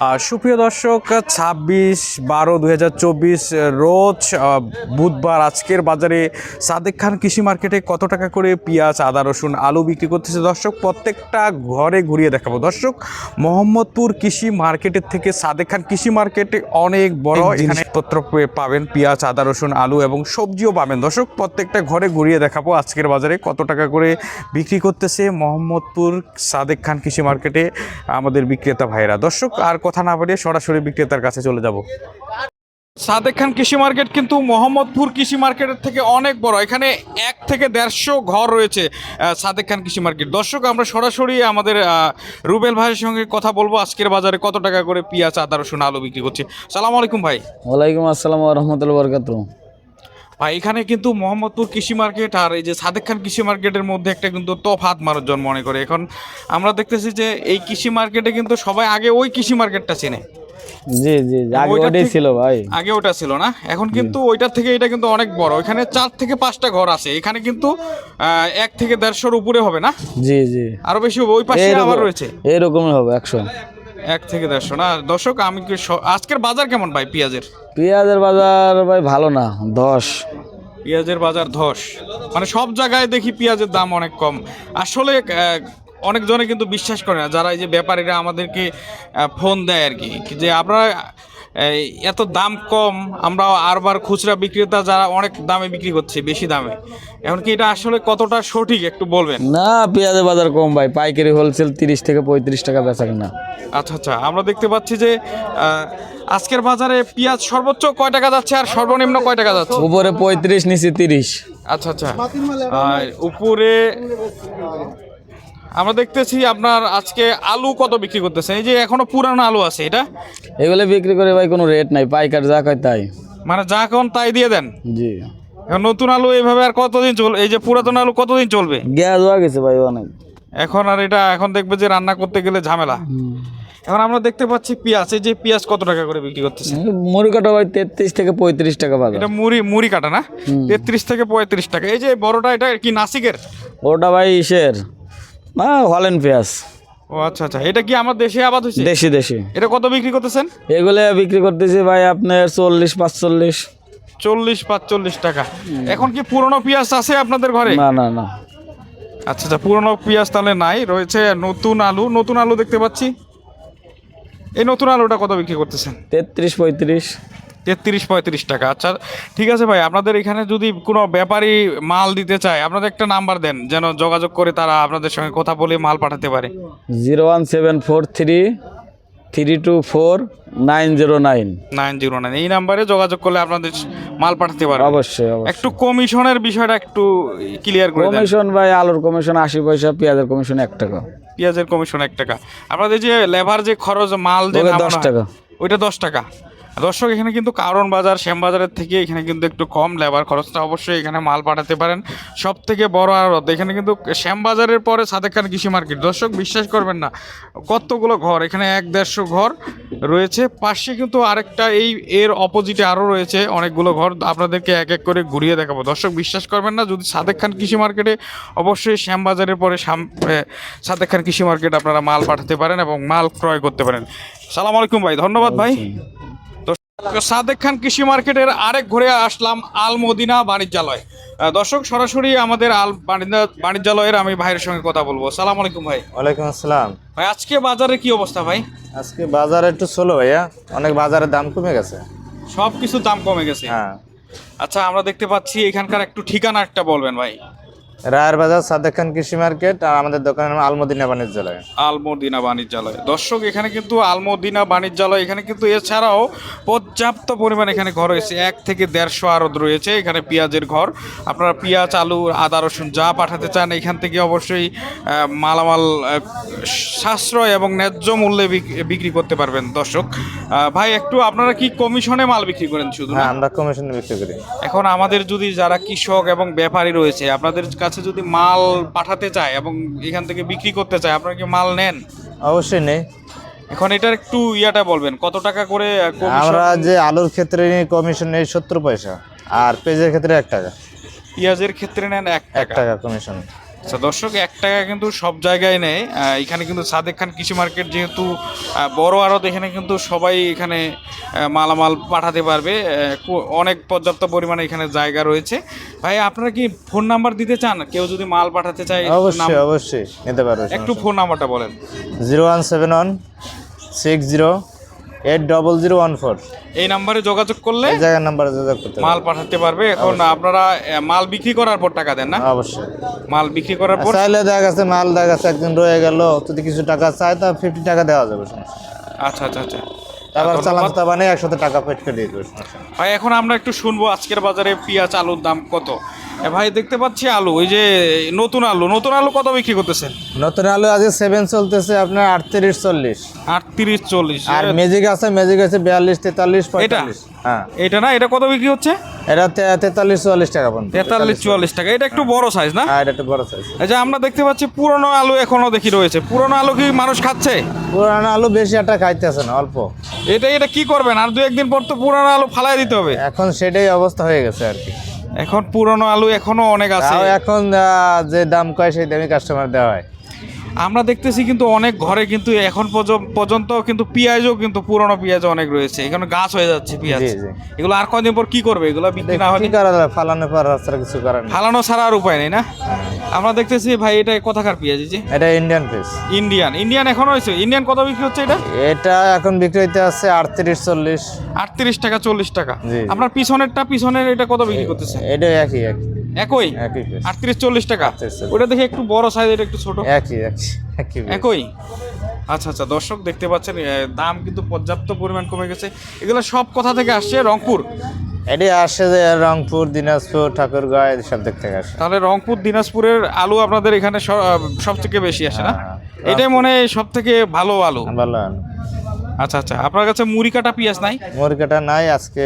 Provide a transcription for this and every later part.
সুপ্রিয় দর্শক ছাব্বিশ বারো চব্বিশ রোজ বুধবার আজকের বাজারে সাদেক খান কৃষি মার্কেটে কত টাকা করে পেঁয়াজ আদা রসুন আলু বিক্রি করতেছে? দর্শক প্রত্যেকটা ঘরে ঘুরিয়ে দেখাবো। দর্শক মোহাম্মদপুর কৃষি মার্কেটের থেকে সাদেক খান কৃষি মার্কেটে অনেক বড় জিনিসপত্র পাবেন পেঁয়াজ আদা রসুন আলু এবং সবজিও পাবেন। দর্শক প্রত্যেকটা ঘরে ঘুরিয়ে দেখাবো আজকের বাজারে কত টাকা করে বিক্রি করতেছে মোহাম্মদপুর সাদেক খান কৃষি মার্কেটে আমাদের বিক্রেতা ভাইরা দর্শক আর কথা না বাড়িয়ে সরাসরি বিক্রেতার কাছে চলে যাব। সাদেক খান কৃষি মার্কেট কিন্তু মোহাম্মদপুর কৃষি মার্কেটের থেকে অনেক বড়। এখানে এক থেকে দেড়শো ঘর রয়েছে সাদেক খান কৃষি মার্কেট। দর্শক আমরা সরাসরি আমাদের রুবেল ভাইয়ের সঙ্গে কথা বলব। আজকের বাজারে কত টাকা করে পেঁয়াজ আদা রসুন আলু বিক্রি করছে? সালাম আলাইকুম ভাই। ওয়ালাইকুম আসসালাম রহমতুল্লাহ বরকাত ভাই এখানে কিন্তু মোহাম্মদপুর কৃষি মার্কেট আর এই যে সাদেক খান কৃষি মার্কেটের মধ্যে একটা কিন্তু তফাত মানুষজন মনে করে। এখন আমরা দেখতেছি যে এই কৃষি মার্কেটে কিন্তু সবাই আগে ওই কৃষি মার্কেটটা চেনে। জি জি আগে ওটাই ছিল ভাই। আগে ওটা ছিল না? এখন কিন্তু ওইটার থেকে এটা কিন্তু অনেক বড়। এখানে চার থেকে পাঁচটা ঘর আছে। এখানে কিন্তু এক থেকে দেড়শোর উপরে হবে না? জি জি। আরও বেশি ওই পাশে আবার রয়েছে? এইরকমই হবে একশো। এক থেকে দেড়শো না? দর্শক আমি কি স- আজকের বাজার কেমন ভাই পেঁয়াজের? পেঁয়াজের বাজার ভাই ভালো না দশ। পেঁয়াজের বাজার ধস মানে সব জায়গায় দেখি পেঁয়াজের দাম অনেক কম। আসলে আহ, অনেকজনে কিন্তু বিশ্বাস করে না যারা এই যে ব্যাপারীরা আমাদেরকে আহ, ফোন দেয় আর কি। যে আপনারা এত দাম কম আমরা আরবার খুচরা বিক্রেতা যারা অনেক দামে বিক্রি করছে বেশি দামে। এখন কি এটা আসলে কতটা সঠিক একটু বলবেন? না পেঁয়াজের বাজার কম ভাই। পাইকারি হোলসেল তিরিশ থেকে পঁয়ত্রিশ টাকা বেচা কিনা। আচ্ছা আচ্ছা আমরা দেখতে পাচ্ছি যে আজকের বাজারে পেঁয়াজ সর্বোচ্চ কয় টাকা যাচ্ছে আর সর্বনিম্ন কয় টাকা যাচ্ছে? উপরে পঁয়ত্রিশ নিচে তিরিশ। আচ্ছা আচ্ছা। উপরে আমরা দেখতেছি আপনার আজকে আলু কত বিক্রি করতেছেন? এই যে এখনও পুরানো আলু আছে এটা? এগুলো বিক্রি করে ভাই কোনো রেট নাই পাইকার যা কয় তাই। মানে যা এখন তাই দিয়ে দেন? জি। এখন নতুন আলু এইভাবে আর কতদিন চল এই যে পুরাতন আলু কতদিন চলবে? গ্যাস হয়ে গেছে ভাই অনেক। এখন আর এটা এখন দেখবে যে রান্না করতে গেলে ঝামেলা। এখন আমরা দেখতে পাচ্ছি পেঁয়াজ এই যে পেঁয়াজ কত টাকা করে বিক্রি করতেছে? মুড়ি কাটা ভাই তেত্রিশ থেকে পঁয়ত্রিশ টাকা বাজার। এটা মুড়ি মুড়ি কাটা না? তেত্রিশ থেকে পঁয়ত্রিশ টাকা। এই যে বড়টা এটা কি নাসিকের? ওটা ভাই ইসের। হলেন পেঁয়াজ ও আচ্ছা আচ্ছা। এটা কি আমার দেশে আবাদ হয়েছে? দেশি দেশি। এটা কত বিক্রি করতেছেন? এগুলো বিক্রি করতেছি ভাই আপনার চল্লিশ পাঁচচল্লিশ। চল্লিশ পাঁচচল্লিশ টাকা। এখন কি পুরনো পেঁয়াজ আছে আপনাদের ঘরে? না না না। আচ্ছা আচ্ছা পুরনো পেঁয়াজ তাহলে নাই। রয়েছে নতুন আলু। নতুন আলু দেখতে পাচ্ছি। এই নতুন আলুটা কত বিক্রি করতেছেন? তেত্রিশ পঁয়ত্রিশ। তেত্রিশ পঁয়ত্রিশ টাকা। আচ্ছা ঠিক আছে ভাই আপনাদের এখানে যদি কোনো ব্যাপারী মাল দিতে চায় আপনাদের একটা নাম্বার দেন যেন যোগাযোগ করে তারা আপনাদের সঙ্গে কথা বলে মাল পাঠাতে পারে। Zero one seven four three three two four nine zero nine. Nine zero nine এই নাম্বারে যোগাযোগ করলে আপনাদের মাল পাঠাতে পারে অবশ্যই অবশ্যই। একটু কমিশনের বিষয়টা একটু ক্লিয়ার করে দেন। কমিশন ভাই আলুর কমিশন আশি পয়সা পেঁয়াজের কমিশন এক টাকা। পেঁয়াজের কমিশন এক টাকা। আপনাদের যে লেবার যে খরচ মাল যে 10 হয়, টাকা। ওইটা দশ টাকা। দর্শক, এখানে কিন্তু কারণ বাজার, শ্যাম বাজারের থেকে এখানে কিন্তু একটু কম লেবার খরচটা অবশ্যই এখানে মাল পাঠাতে পারেন। সব থেকে বড় আড়ত, এখানে কিন্তু শ্যাম বাজারের পরে সাদেক খান কৃষি মার্কেট। দর্শক, বিশ্বাস করবেন না, কতগুলো ঘর, এখানে এক দেড়শো ঘর রয়েছে। পাশে কিন্তু আরেকটা, এই এর অপোজিটে আরও রয়েছে অনেকগুলো ঘর, আপনাদেরকে এক এক করে ঘুরিয়ে দেখাবো। দর্শক, বিশ্বাস করবেন না, যদি সাদেক খান কৃষি মার্কেটে অবশ্যই শ্যাম বাজারের পরে শ্যাম সাদেক খান কৃষি মার্কেট আপনারা মাল পাঠাতে পারেন এবং মাল ক্রয় করতে পারেন। সালাম আলাইকুম ভাই, ধন্যবাদ ভাই। সাদেক খান কৃষি মার্কেটের আরেক ঘুরে আসলাম আলমদিনা বাণিজ্যালয়। দর্শক সরাসরি আমাদের আল বাণিজ্য- বাণিজ্যালয়ের আমি ভাইয়ের সঙ্গে কথা বলব। সালাম আলাইকুম ভাই। ওয়ালাইকুম আসসালাম। ভাই আজকে বাজারে কি অবস্থা ভাই? আজকে বাজার একটু চলো ভাইয়া। অনেক বাজারের দাম কমে গেছে। সব কিছুর দাম কমে গেছে। হ্যাঁ। আচ্ছা আমরা দেখতে পাচ্ছি এখানকার একটু ঠিকানা একটা বলবেন ভাই। রায়ের বাজার সাদেক খান কৃষি মার্কেট আর আমাদের দোকানের নাম আলমদিনা বাণিজ্যালয়। আলমদিনা বাণিজ্যালয়। দর্শক এখানে কিন্তু আলমদিনা বাণিজ্যালয় এখানে কিন্তু এছাড়াও পর্যাপ্ত পরিমাণ এখানে ঘর রয়েছে। এক থেকে দেড়শো আরদ রয়েছে এখানে পেঁয়াজের ঘর। আপনারা পেঁয়াজ আলু আদা রসুন যা পাঠাতে চান এখান থেকে অবশ্যই মালামাল সাশ্রয় এবং ন্যায্য মূল্যে বিক- বিক্রি করতে পারবেন দর্শক। ভাই একটু আপনারা কি কমিশনে মাল বিক্রি করেন শুধু? হ্যাঁ আমরা কমিশনে বিক্রি করি। এখন আমাদের যদি যারা কৃষক এবং ব্যাপারী রয়েছে আপনাদের কাছে যদি মাল পাঠাতে চায় এবং এখান থেকে বিক্রি করতে চায় আপনারা কি মাল নেন? অবশ্যই নেই। এখন এটার একটু ইয়াটা বলবেন কত টাকা করে আমরা যে আলুর ক্ষেত্রে নিই কমিশন নেই সত্তর পয়সা আর পেঁয়াজের ক্ষেত্রে এক টাকা। পেঁয়াজের ক্ষেত্রে নেন এক টাকা। কমিশন আচ্ছা দর্শক এক টাকা কিন্তু সব জায়গায় নেই আহ, এখানে কিন্তু সাদেক খান কৃষি মার্কেট যেহেতু বড় আড়ত এখানে কিন্তু সবাই এখানে মালামাল পাঠাতে পারবে। অনেক পর্যাপ্ত পরিমাণে এখানে জায়গা রয়েছে। ভাই আপনারা কি ফোন নাম্বার দিতে চান? কেউ যদি মাল পাঠাতে চায় অবশ্যই অবশ্যই নিতে পারবে একটু ফোন নাম্বারটা বলেন। Zero one seven one six zero eight double zero one four এই নাম্বারে যোগাযোগ করলে এই জায়গার নাম্বারে যোগাযোগ করতে মাল পাঠাতে পারবে। এখন আপনারা মাল বিক্রি করার পর টাকা দেন না? অবশ্যই। মাল বিক্রি করার পর চাইলে দেখা গেছে মাল দেখা গেছে একদিন রয়ে গেল যদি কিছু টাকা চায় তা ফিফটি টাকা দেওয়া যাবে আচ্ছা আচ্ছা আচ্ছা। তারপর। চালান বানিয়ে একসাথে টাকা পেট করে দিয়ে দেবে ভাই এখন আমরা একটু শুনব আজকের বাজারে পেঁয়াজ আলুর দাম কত? ভাই দেখতে পাচ্ছি আলু ওই যে নতুন আলু নতুন আলু কত বিক্রি করতেছেন? নতুন আলু আজকে সেভেন চলতেছে আপনার আটত্রিশ চল্লিশ। আটত্রিশ চল্লিশ আর ম্যাজিক আছে ম্যাজিক আছে বিয়াল্লিশ তেতাল্লিশ পঁয়তাল্লিশ হ্যাঁ। এটা না? এটা কত বিক্রি হচ্ছে? এটা তেতাল্লিশ চুয়াল্লিশ টাকা পর্যন্ত। তেতাল্লিশ চুয়াল্লিশ টাকা। এটা একটু বড় সাইজ না? হ্যাঁ এটা একটু বড় সাইজ এই যে আমরা দেখতে পাচ্ছি পুরনো আলু এখনও দেখি রয়েছে। পুরনো আলু কি মানুষ খাচ্ছে? পুরানো আলু বেশি একটা খাইতেছে না অল্প। এটা এটা কি করবেন? আর দু একদিন পর তো পুরনো আলু ফালাই দিতে হবে। এখন সেটাই অবস্থা হয়ে গেছে আর কি। এখন পুরনো আলু এখনও অনেক আছে। এখন যে দাম কয় সেই দামে কাস্টমার দেওয়া হয়। আমরা দেখতেছি কিন্তু অনেক ঘরে কিন্তু এখন পর্যন্ত কিন্তু পেঁয়াজও কিন্তু পুরনো পেঁয়াজ অনেক রয়েছে। এখানে গাছ হয়ে যাচ্ছে পেঁয়াজ। এগুলো আর কয়দিন পর কি করবে? এগুলো বিক্রি না হলে ফালানো পর কিছু করার ফালানো ছাড়া আর উপায় নেই না? আমরা দেখতেছি ভাই এটা কোথাকার পেঁয়াজ যে? এটা ইন্ডিয়ান পিস ইন্ডিয়ান ইন্ডিয়ান এখন হয়েছে? ইন্ডিয়ান কত বিক্রি হচ্ছে এটা? এটা এখন বিক্রি হইতে আছে আটত্রিশ চল্লিশ। আটত্রিশ টাকা চল্লিশ টাকা। আপনার পিছনেরটা পিছনের এটা কত বিক্রি করতেছে? এটা একই একই। একই? একই আটত্রিশ চল্লিশ টাকা? 38 চল্লিশ। ওটা দেখে একটু বড় সাইজ এটা একটু ছোট। একই একই আচ্ছা আচ্ছা দর্শক দেখতে পাচ্ছেন দাম কিন্তু পর্যাপ্ত পরিমাণ কমে গেছে। এগুলো সব কোথা থেকে আসছে? রংপুর? এটি আসে যে রংপুর দিনাজপুর ঠাকুরগাঁও সব দিক থেকে আসে তাহলে রংপুর দিনাজপুরের আলু আপনাদের এখানে সব থেকে বেশি আসে না? হ্যাঁ, এটাই মনে হয় সব থেকে ভালো আলু। ভালো আলু। আচ্ছা আচ্ছা। আপনার কাছে মুড়ি কাটা পেঁয়াজ নাই? মুরগিটা নাই আজকে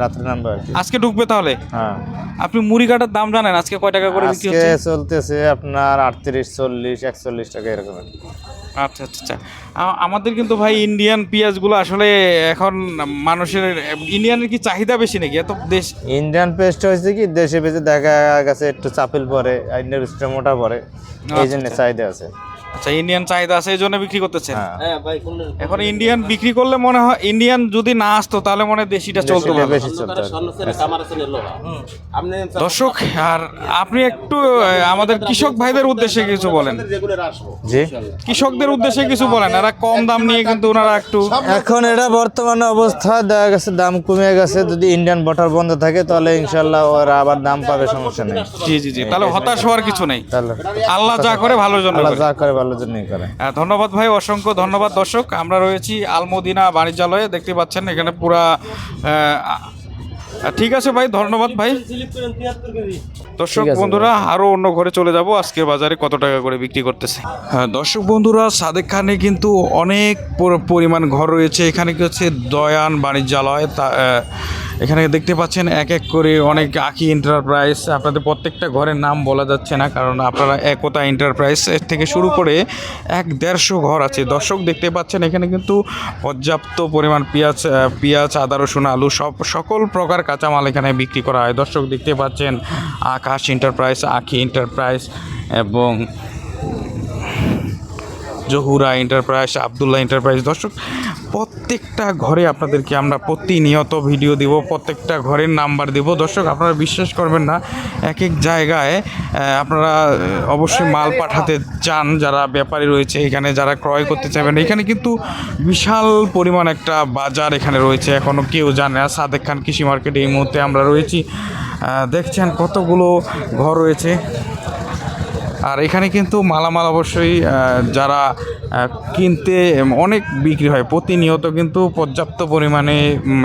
রাত্রে নামবো আজকে ঢুকবে তাহলে? হ্যাঁ। আপনি মুড়ি কাটার দাম জানেন আজকে কয় টাকা করে বিক্রি হচ্ছে? চলতেছে আপনার আটত্রিশ চল্লিশ একচল্লিশ টাকা এরকম আচ্ছা আচ্ছা আচ্ছা। আমাদের কিন্তু ভাই ইন্ডিয়ান পেঁয়াজগুলো আসলে এখন মানুষের ইন্ডিয়ানের কি চাহিদা বেশি নাকি? এত দেশ ইন্ডিয়ান পেস্ট হয়েছে কি দেশে বেশি দেখা গেছে একটু চাপিল পরে ইন্ডিয়ান মোটা পরে। এই জন্য চাহিদা আছে। আচ্ছা ইন্ডিয়ান চাহিদা আছে এই জন্য বিক্রি করতেছেন? হ্যাঁ। এখন ইন্ডিয়ান বিক্রি করলে মনে হয় ইন্ডিয়ান যদি না আসতো তাহলে মনে হয় দেশিটা চলতো ভালো। দর্শক আর আপনি একটু আমাদের কৃষক ভাইদের উদ্দেশ্যে কিছু বলেন। জি। কৃষকদের উদ্দেশ্যে কিছু বলেন এরা কম দাম নিয়ে কিন্তু ওনারা একটু এখন এটা বর্তমানে অবস্থা দেখা গেছে দাম কমে গেছে যদি ইন্ডিয়ান বটার বন্ধ থাকে তাহলে ইনশাল্লাহ ওরা আবার দাম পাবে সমস্যা নেই। জি জি জি তাহলে হতাশ হওয়ার কিছু নেই। তাহলে আল্লাহ যা করে ভালোর জন্য আল্লাহ যা করে ভালোর জন্যই করে হ্যাঁ, ধন্যবাদ ভাই অসংখ্য ধন্যবাদ দর্শক। আমরা রয়েছি আলমদিনা বাণিজ্যালয়ে দেখতে পাচ্ছেন এখানে পুরা ঠিক আছে ভাই ধন্যবাদ ভাই। দর্শক বন্ধুরা আরও অন্য ঘরে চলে যাব। আজকে বাজারে কত টাকা করে বিক্রি করতেছে? হ্যাঁ দর্শক বন্ধুরা সাদেক খানে কিন্তু অনেক পরিমাণ ঘর রয়েছে। এখানে কি হচ্ছে দয়ান বাণিজ্যালয় তা এখানে দেখতে পাচ্ছেন এক এক করে অনেক আঁকি এন্টারপ্রাইজ আপনাদের প্রত্যেকটা ঘরের নাম বলা যাচ্ছে না, কারণ আপনারা একতা এন্টারপ্রাইজ এর থেকে শুরু করে এক দেড়শো ঘর আছে। দর্শক দেখতে পাচ্ছেন এখানে কিন্তু পর্যাপ্ত পরিমাণ পেঁয়াজ পেঁয়াজ, আদা, রসুন, আলু সব সকল প্রকার কাঁচামাল এখানে বিক্রি করা হয়। দর্শক দেখতে পাচ্ছেন আকাশ এন্টারপ্রাইজ আখি এন্টারপ্রাইজ এবং জহুরা এন্টারপ্রাইজ আবদুল্লাহ এন্টারপ্রাইজ দর্শক প্রত্যেকটা ঘরে আপনাদেরকে আমরা প্রতিনিয়ত ভিডিও দিব, প্রত্যেকটা ঘরের নাম্বার দিব। দর্শক, আপনারা বিশ্বাস করবেন না এক এক জায়গায় আপনারা অবশ্যই মাল পাঠাতে চান যারা ব্যাপারী রয়েছে, এখানে যারা ক্রয় করতে চাইবেন। এখানে কিন্তু বিশাল পরিমাণ একটা বাজার এখানে রয়েছে এখনও কেউ জানে না। সাদেক খান কৃষি মার্কেটে এই মুহূর্তে আমরা রয়েছি। দেখছেন কতগুলো ঘর রয়েছে। আর এখানে কিন্তু মালামাল অবশ্যই যারা কিনতে অনেক বিক্রি হয় প্রতিনিয়ত কিন্তু পর্যাপ্ত পরিমাণে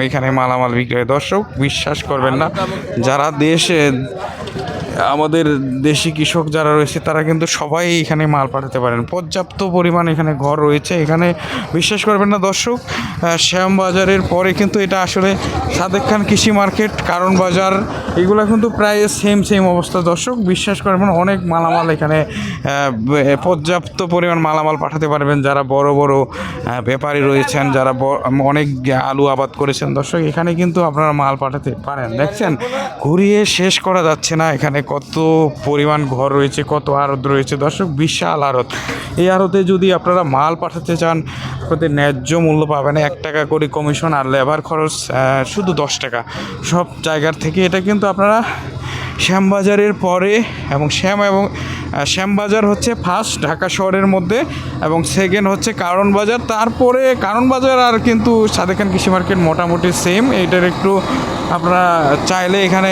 এখানে মালামাল বিক্রি হয়। দর্শক বিশ্বাস করবেন না যারা দেশে আমাদের দেশি কৃষক যারা রয়েছে, তারা কিন্তু সবাই এখানে মাল পাঠাতে পারেন। পর্যাপ্ত পরিমাণ এখানে ঘর রয়েছে। এখানে বিশ্বাস করবেন না দর্শক শ্যাম বাজারের পরে কিন্তু এটা আসলে সাদেক খান কৃষি মার্কেট, কারণ বাজার, এগুলো কিন্তু প্রায় সেম সেম অবস্থা। দর্শক, বিশ্বাস করবেন, অনেক মালামাল এখানে পর্যাপ্ত পরিমাণ মালামাল পাঠাতে পারবেন যারা বড় বড় ব্যাপারী রয়েছেন, যারা অনেক আলু আবাদ করেছেন। দর্শক, এখানে কিন্তু আপনারা মাল পাঠাতে পারেন। দেখছেন, ঘুরিয়ে শেষ করা যাচ্ছে না এখানে। কত পরিমাণ ঘর রয়েছে, কত আড়ত রয়েছে। দর্শক, বিশাল আড়ত। এই আড়তে যদি আপনারা মাল পাঠাতে চান, আপনাদের ন্যায্য মূল্য পাবেন এক টাকা করে কমিশন আর লেবার খরচ শুধু দশ টাকা। সব জায়গার থেকে এটা কিন্তু আপনারা শ্যামবাজারের পরে এবং শ্যাম এবং শ্যামবাজার হচ্ছে ফার্স্ট ঢাকা শহরের মধ্যে এবং সেকেন্ড হচ্ছে কারণ বাজার। তারপরে কারণ বাজার আর কিন্তু সাদেক খান কৃষি মার্কেট মোটামুটি সেম এটার একটু আপনারা চাইলে এখানে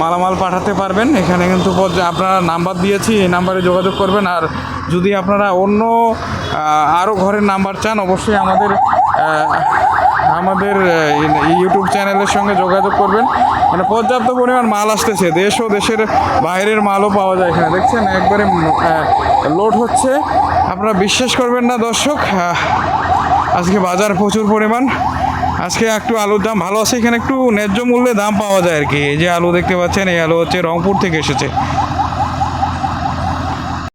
মালামাল পাঠাতে পারবেন। এখানে কিন্তু আপনারা নাম্বার দিয়েছি, এই নাম্বারে যোগাযোগ করবেন। আর যদি আপনারা অন্য আরও ঘরের নাম্বার চান, অবশ্যই আমাদের আমাদের ইউটিউব চ্যানেলের সঙ্গে যোগাযোগ করবেন। মানে পর্যাপ্ত পরিমাণ মাল আসতেছে। দেশ ও দেশের বাইরের মালও পাওয়া যায় এখানে। দেখছেন, একবারে লোড হচ্ছে। আপনারা বিশ্বাস করবেন না, দর্শক। আজকে বাজার প্রচুর পরিমাণ। আজকে একটু আলুর দাম ভালো আছে। এখানে একটু ন্যায্য মূল্যে দাম পাওয়া যায় আর কি। এই যে আলু দেখতে পাচ্ছেন, এই আলু হচ্ছে রংপুর থেকে এসেছে।